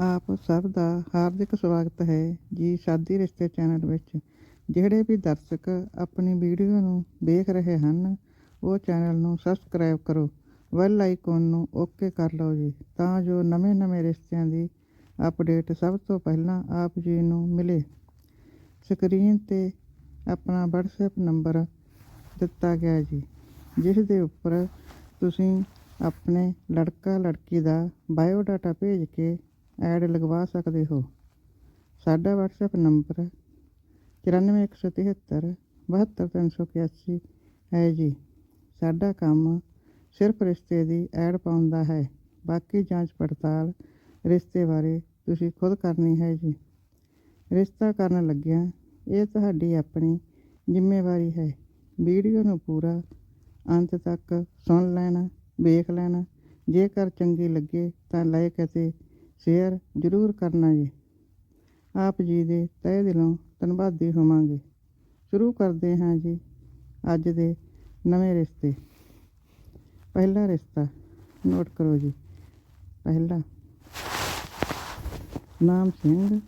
ਆਪ ਸਭ ਦਾ ਹਾਰਦਿਕ ਸਵਾਗਤ ਹੈ ਜੀ ਸ਼ਾਦੀ ਰਿਸ਼ਤੇ ਚੈਨਲ ਵਿੱਚ। ਜਿਹੜੇ ਵੀ ਦਰਸ਼ਕ ਆਪਣੀ ਵੀਡੀਓ ਨੂੰ ਦੇਖ ਰਹੇ ਹਨ, ਉਹ ਚੈਨਲ ਨੂੰ ਸਬਸਕ੍ਰਾਈਬ ਕਰੋ, ਬੈਲ ਆਈਕਨ ਨੂੰ ਓਕੇ ਕਰ ਲਓ ਜੀ, ਤਾਂ ਜੋ ਨਵੇਂ-ਨਵੇਂ ਰਿਸ਼ਤਿਆਂ ਦੀ ਅਪਡੇਟ ਸਭ ਤੋਂ ਪਹਿਲਾਂ ਆਪ ਜੀ ਨੂੰ ਮਿਲੇ। ਸਕਰੀਨ ਤੇ ਆਪਣਾ WhatsApp ਨੰਬਰ ਦਿੱਤਾ ਗਿਆ ਜੀ, ਜਿਸ ਦੇ ਉੱਪਰ ਤੁਸੀਂ ਆਪਣੇ ਲੜਕਾ ਲੜਕੀ ਦਾ ਬਾਇਓ ਡਾਟਾ ਭੇਜ ਕੇ ਐਡ ਲਗਵਾ ਸਕਦੇ ਹੋ। ਸਾਡਾ WhatsApp ਨੰਬਰ 94173 72381 ਹੈ ਜੀ। ਸਾਡਾ ਕੰਮ ਸਿਰਫ ਰਿਸ਼ਤੇ ਦੀ ਐਡ ਪਾਉਣ ਦਾ ਹੈ। ਬਾਕੀ ਜਾਂਚ ਪੜਤਾਲ ਰਿਸ਼ਤੇ ਬਾਰੇ ਤੁਸੀਂ ਖੁਦ ਕਰਨੀ ਹੈ ਜੀ। ਰਿਸ਼ਤਾ ਕਰਨ ਲੱਗਿਆਂ ਇਹ ਤੁਹਾਡੀ ਆਪਣੀ ਜ਼ਿੰਮੇਵਾਰੀ ਹੈ। ਵੀਡੀਓ ਨੂੰ ਪੂਰਾ ਅੰਤ ਤੱਕ ਸੁਣ ਲੈਣਾ, ਵੇਖ ਲੈਣਾ। ਜੇਕਰ ਚੰਗੀ ਲੱਗੇ ਤਾਂ ਲਾਈਕ ਅਤੇ ਸ਼ੇਅਰ ਜ਼ਰੂਰ ਕਰਨਾ ਜੀ। ਆਪ ਜੀ ਦੇ ਤਹਿ ਦਿਲੋਂ ਧੰਨਵਾਦੀ ਹੋਵਾਂਗੇ। ਸ਼ੁਰੂ ਕਰਦੇ ਹਾਂ ਜੀ ਅੱਜ ਦੇ ਨਵੇਂ ਰਿਸ਼ਤੇ। ਪਹਿਲਾ ਰਿਸ਼ਤਾ, ਨੋਟ ਕਰੋ ਜੀ। ਪਹਿਲਾ, ਨਾਮ ਸਿੰਘ,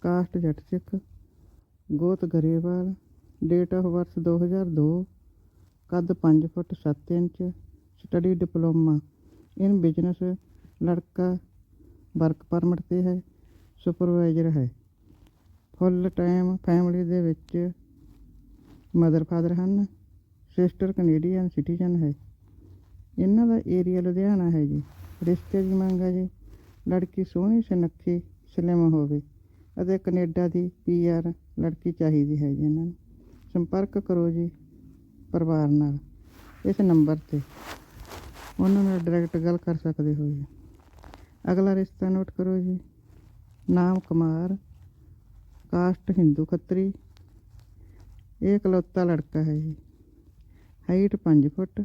ਕਾਸਟ ਜੱਟ ਸਿੱਖ, ਗੋਤ ਗਰੇਵਾਲ ਡੇਟ ਆਫ ਬਰਥ 2002 ਕੱਦ 5 foot 7 inch study diploma in business ਲੜਕਾ ਵਰਕ ਪਰਮਿਟ ਤੇ ਹੈ, ਸੁਪਰਵਾਈਜ਼ਰ ਹੈ। ਫੁੱਲ ਟਾਈਮ ਫੈਮਿਲੀ ਦੇ ਵਿੱਚ ਮਦਰ ਫਾਦਰ ਹਨ, ਸਿਸਟਰ ਕੈਨੇਡੀਅਨ ਸਿਟੀਜ਼ਨ ਹੈ। ਇਹਨਾਂ ਦਾ ਏਰੀਆ ਲੁਧਿਆਣਾ ਹੈ ਜੀ। ਰਿਸ਼ਤੇ ਦੀ ਮੰਗ ਹੈ ਜੀ, ਲੜਕੀ ਸੋਹਣੀ ਸੁਨੱਖੀ, ਸਲਿਮ ਹੋਵੇ ਅਤੇ ਕੈਨੇਡਾ ਦੀ ਪੀਆਰ ਲੜਕੀ ਚਾਹੀਦੀ ਹੈ ਜੀ ਇਹਨਾਂ ਨੂੰ। ਸੰਪਰਕ ਕਰੋ ਜੀ ਪਰਿਵਾਰ ਨਾਲ ਇਸ ਨੰਬਰ ਤੇ। ਉਹਨਾਂ ਨਾਲ ਡਾਇਰੈਕਟ ਗੱਲ ਕਰ ਸਕਦੇ ਹੋ ਜੀ। ਅਗਲਾ ਰਿਸ਼ਤਾ ਨੋਟ ਕਰੋ ਜੀ ਨਾਮ ਕੁਮਾਰ ਕਾਸਟ ਹਿੰਦੂ ਖੱਤਰੀ ਇਹ ਇਕਲੌਤਾ ਲੜਕਾ ਹੈ ਜੀ height 5 foot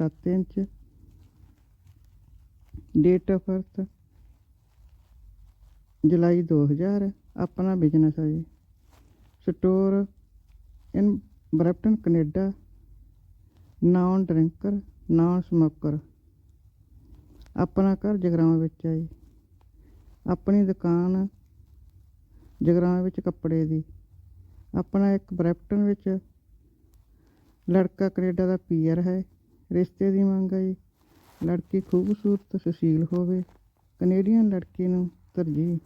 7 inch date of birth July 2000 ਆਪਣਾ ਬਿਜ਼ਨਸ ਹੈ ਜੀ store in Brampton Canada non drinker non smoker ਆਪਣਾ ਘਰ ਜਗਰਾਵਾਂ ਵਿੱਚ ਹੈ ਜੀ। ਆਪਣੀ ਦੁਕਾਨ ਜਗਰਾਵਾਂ ਵਿੱਚ ਕੱਪੜੇ ਦੀ। ਆਪਣਾ ਇੱਕ ਬਰੈਪਟਨ ਵਿੱਚ ਲੜਕਾ ਕੈਨੇਡਾ ਦਾ ਪੀਆਰ ਹੈ, ਰਿਸ਼ਤੇ ਦੀ ਮੰਗ ਹੈ ਲੜਕੀ ਖੂਬਸੂਰਤ ਸੁਸ਼ੀਲ ਹੋਵੇ, ਕੈਨੇਡੀਅਨ ਲੜਕੀ ਨੂੰ ਤਰਜੀਹ।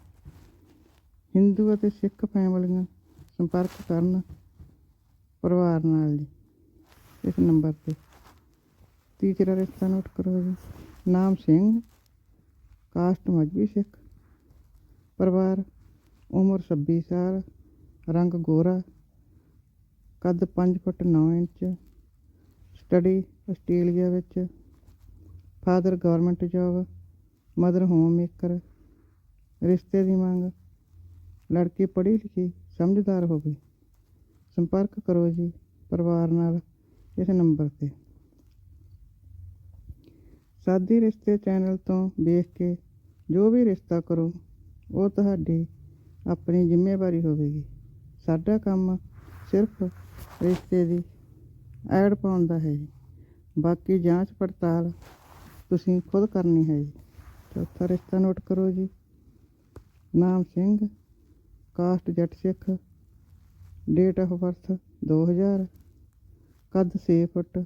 ਹਿੰਦੂ ਅਤੇ ਸਿੱਖ ਫੈਮਲੀਆਂ ਸੰਪਰਕ ਕਰਨ ਪਰਿਵਾਰ ਨਾਲ ਜੀ। ਇਸ ਨੰਬਰ ਤੇ ਤੀਸਰਾ ਰਿਸ਼ਤਾ ਨੋਟ ਕਰੋ ਜੀ। ਨਾਮ ਸਿੰਘ, ਕਾਸਟ ਮਜਬੀ ਸਿੱਖ, ਪਰਿਵਾਰ, ਉਮਰ 26 ਸਾਲ, ਰੰਗ ਗੋਰਾ, ਕੱਦ 5 ਫੁੱਟ 9 ਇੰਚ, ਸਟੱਡੀ ਆਸਟ੍ਰੇਲੀਆ ਵਿੱਚ, father government job, mother homemaker ਰਿਸ਼ਤੇ ਦੀ ਮੰਗ, ਲੜਕੀ ਪੜ੍ਹੀ ਲਿਖੀ, ਸਮਝਦਾਰ ਹੋਵੇ ਸੰਪਰਕ ਕਰੋ ਜੀ ਪਰਿਵਾਰ ਨਾਲ ਇਸ ਨੰਬਰ ਤੇ। ਸਾਦੀ ਰਿਸ਼ਤੇ ਚੈਨਲ ਤੋਂ ਵੇਖ ਕੇ ਜੋ ਵੀ ਰਿਸ਼ਤਾ ਕਰੋ, ਉਹ ਤੁਹਾਡੀ ਆਪਣੀ ਜ਼ਿੰਮੇਵਾਰੀ ਹੋਵੇਗੀ। ਸਾਡਾ ਕੰਮ ਸਿਰਫ ਰਿਸ਼ਤੇ ਦੀ ਐਡ ਪਾਉਣ ਦਾ ਹੈ ਜੀ। ਬਾਕੀ ਜਾਂਚ ਪੜਤਾਲ ਤੁਸੀਂ ਖੁਦ ਕਰਨੀ ਹੈ ਜੀ। ਚੌਥਾ ਰਿਸ਼ਤਾ ਨੋਟ ਕਰੋ ਜੀ। ਨਾਮ Singh, caste Jatt Sikh, date of birth 2000 ਕੱਦ 6 foot,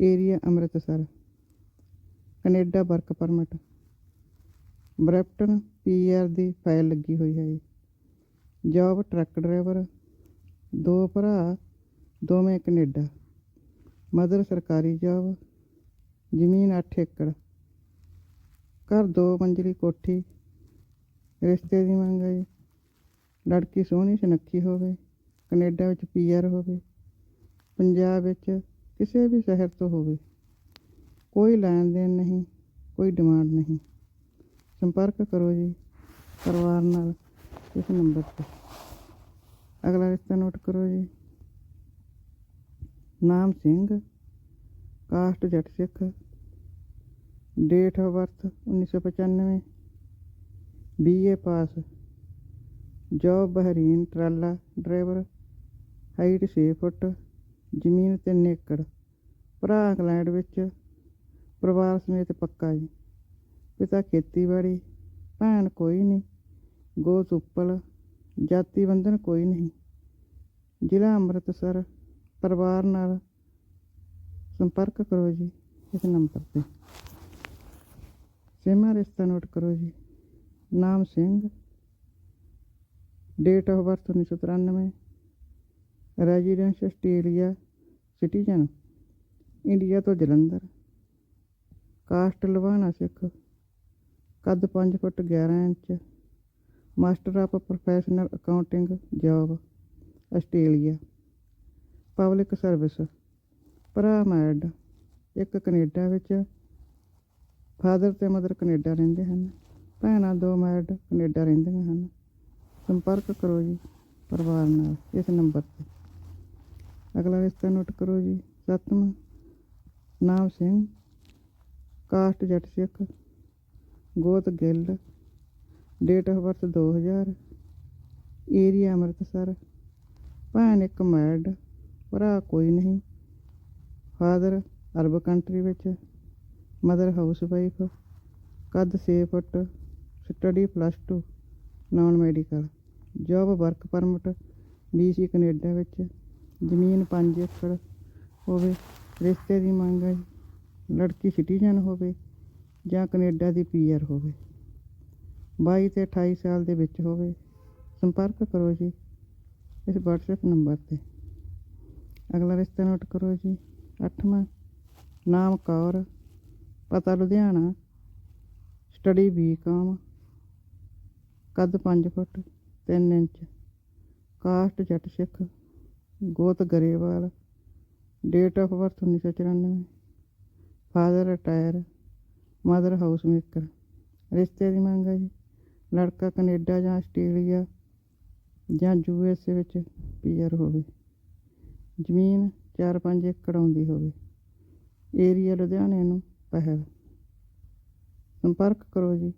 area Amritsar. Canada work permit. Brampton PR ਦੀ ਫਾਈਲ ਲੱਗੀ ਹੋਈ ਹੈ ਜੀ। ਜੌਬ ਟਰੱਕ ਡਰਾਈਵਰ, ਦੋ ਭਰਾ, ਦੋਵੇਂ ਕੈਨੇਡਾ। ਮਦਰ ਸਰਕਾਰੀ ਜੌਬ, ਜ਼ਮੀਨ 8 ਏਕੜ। ਘਰ ਦੋ ਮੰਜ਼ਲੀ ਕੋਠੀ, ਰਿਸ਼ਤੇ ਦੀ ਮੰਗ ਹੈ ਲੜਕੀ ਸੋਹਣੀ ਸੁਨੱਖੀ ਹੋਵੇ, ਕੈਨੇਡਾ ਵਿੱਚ ਪੀਆਰ ਹੋਵੇ, ਪੰਜਾਬ ਵਿੱਚ ਕਿਸੇ ਵੀ ਸ਼ਹਿਰ ਤੋਂ ਹੋਵੇ। ਕੋਈ ਲੈਣ ਦੇਣ ਨਹੀਂ, ਕੋਈ ਡਿਮਾਂਡ ਨਹੀਂ। ਸੰਪਰਕ ਕਰੋ ਜੀ, ਪਰਿਵਾਰ ਨਾਲ, ਇਸ ਨੰਬਰ ਤੇ। ਅਗਲਾ ਰਿਸ਼ਤਾ ਨੋਟ ਕਰੋ ਜੀ। ਨਾਮ Singh, caste Jatt Sikh date of birth 1995 BA pass job Bahrain, ਟਰਾਲਾ ਡਰਾਈਵਰ ਹਾਈਟ 6 ਫੁੱਟ, ਜ਼ਮੀਨ 3 ਏਕੜ। ਭਰਾ ਇੰਗਲੈਂਡ ਵਿੱਚ ਪਰਿਵਾਰ ਸਮੇਤ ਪੱਕਾ ਜੀ। ਪਿਤਾ ਖੇਤੀਬਾੜੀ, ਭੈਣ ਕੋਈ ਨਹੀਂ। ਗੋਤ ਉੱਪਲ, ਜਾਤੀ ਬੰਧਨ ਕੋਈ ਨਹੀਂ। ਜ਼ਿਲ੍ਹਾ ਅੰਮ੍ਰਿਤਸਰ, ਪਰਿਵਾਰ ਨਾਲ ਸੰਪਰਕ ਕਰੋ ਜੀ, ਇਸ ਨੰਬਰ ਤੇ। ਛੇਵਾਂ ਰਿਸ਼ਤਾ ਨੋਟ ਕਰੋ ਜੀ। ਨਾਮ Singh. Date of birth 1993 residence Australia citizen India ਤੋਂ ਜਲੰਧਰ। ਕਾਸਟ ਲਵਾਣਾ ਸਿੱਖ। ਕੱਦ 5 foot 11 inch. Master of professional accounting, job, Australia. Public service. ਭਰਾ ਮੈਰਿਡ ਇੱਕ ਕੈਨੇਡਾ ਵਿੱਚ ਫਾਦਰ ਤੇ ਮਦਰ ਕੈਨੇਡਾ ਰਹਿੰਦੇ ਹਨ। ਭੈਣਾਂ ਦੋ ਮੈਰਿਡ ਕੈਨੇਡਾ ਰਹਿੰਦੀਆਂ ਹਨ। ਸੰਪਰਕ ਕਰੋ ਜੀ ਪਰਿਵਾਰ ਨਾਲ ਇਸ ਨੰਬਰ ਤੇ। ਅਗਲਾ ਰਿਸ਼ਤਾ ਨੋਟ ਕਰੋ ਜੀ। ਸਤਮ ਨਾਮ ਸਿੰਘ। ਕਾਸਟ ਜੱਟ ਸਿੱਖ, ਗੋਤ Gill date of birth 2000 area Amritsar, ਭੈਣ ਇੱਕ ਮੈਰਿਡ ਭਰਾ ਕੋਈ ਨਹੀਂ ਫਾਦਰ ਅਰਬ ਕੰਟਰੀ ਵਿੱਚ ਮਦਰ ਹਾਊਸ ਵਾਈਫ ਕੱਦ 6 foot study plus 2 non medical job work permit BC Canada ਵਿੱਚ, ਜ਼ਮੀਨ 5 ਏਕੜ ਹੋਵੇ, ਰਿਸ਼ਤੇ ਦੀ ਮੰਗ ਹੈ ਲੜਕੀ ਸਿਟੀਜ਼ਨ ਹੋਵੇ ਜਾਂ ਕੈਨੇਡਾ ਦੀ ਪੀਆਰ ਹੋਵੇ। 22 ਤੇ 28 ਸਾਲ ਦੇ ਵਿੱਚ ਹੋਵੇ। ਸੰਪਰਕ ਕਰੋ ਜੀ ਇਸ WhatsApp ਨੰਬਰ ਤੇ। ਅਗਲਾ ਰਿਸ਼ਤਾ ਨੋਟ ਕਰੋ ਜੀ। ਅੱਠਵਾਂ, ਨਾਮ ਕੌਰ, ਪਤਾ ਲੁਧਿਆਣਾ। ਸਟੱਡੀ ਬੀਕਾਮ, ਕੱਦ 5 ਫੁੱਟ 3 ਇੰਚ। ਕਾਸਟ ਜੱਟ ਸਿੱਖ, ਗੋਤ Grewal. Date of birth 1994 father retire mother homemaker ਰਿਸ਼ਤੇ ਦੀ ਮੰਗ ਹੈ ਜੀ। ਲੜਕਾ ਕੈਨੇਡਾ ਜਾਂ ਆਸਟ੍ਰੇਲੀਆ ਜਾਂ ਯੂ ਐੱਸ ਏ ਵਿੱਚ ਪੀਆਰ ਹੋਵੇ। ਜ਼ਮੀਨ 4-5 ਏਕੜ ਆਉਂਦੀ ਹੋਵੇ। ਏਰੀਆ ਲੁਧਿਆਣੇ ਨੂੰ ਪਹਿਲ। ਸੰਪਰਕ ਕਰੋ ਜੀ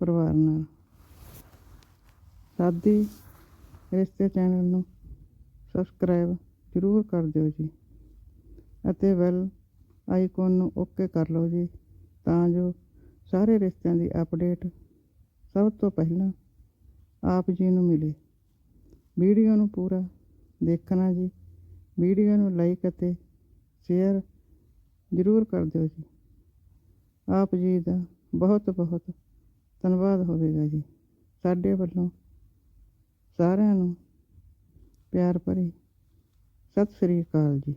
ਪਰਿਵਾਰ ਨਾਲ। ਸਾਦੀ ਰਿਸ਼ਤੇ ਚੈਨਲ ਨੂੰ ਸਬਸਕ੍ਰਾਈਬ ਜ਼ਰੂਰ ਕਰ ਦਿਓ ਜੀ। ਅਤੇ ਬੈਲ ਆਈਕੋਨ ਨੂੰ ਓਕੇ ਕਰ ਲਓ ਜੀ। ਤਾਂ ਜੋ ਸਾਰੇ ਰਿਸ਼ਤਿਆਂ ਦੀ ਅਪਡੇਟ ਸਭ ਤੋਂ ਪਹਿਲਾਂ ਆਪ ਜੀ ਨੂੰ ਮਿਲੇ। ਵੀਡੀਓ ਨੂੰ ਪੂਰਾ ਦੇਖਣਾ ਜੀ। ਵੀਡੀਓ ਨੂੰ ਲਾਈਕ ਅਤੇ ਸ਼ੇਅਰ ਜ਼ਰੂਰ ਕਰ ਦਿਓ ਜੀ। ਆਪ ਜੀ ਦਾ ਬਹੁਤ ਬਹੁਤ ਧੰਨਵਾਦ ਹੋਵੇਗਾ ਜੀ। ਸਾਡੇ ਵੱਲੋਂ ਸਾਰਿਆਂ ਨੂੰ ਪਿਆਰ ਭਰੀ ਸਤਿ ਸ੍ਰੀ ਅਕਾਲ ਜੀ।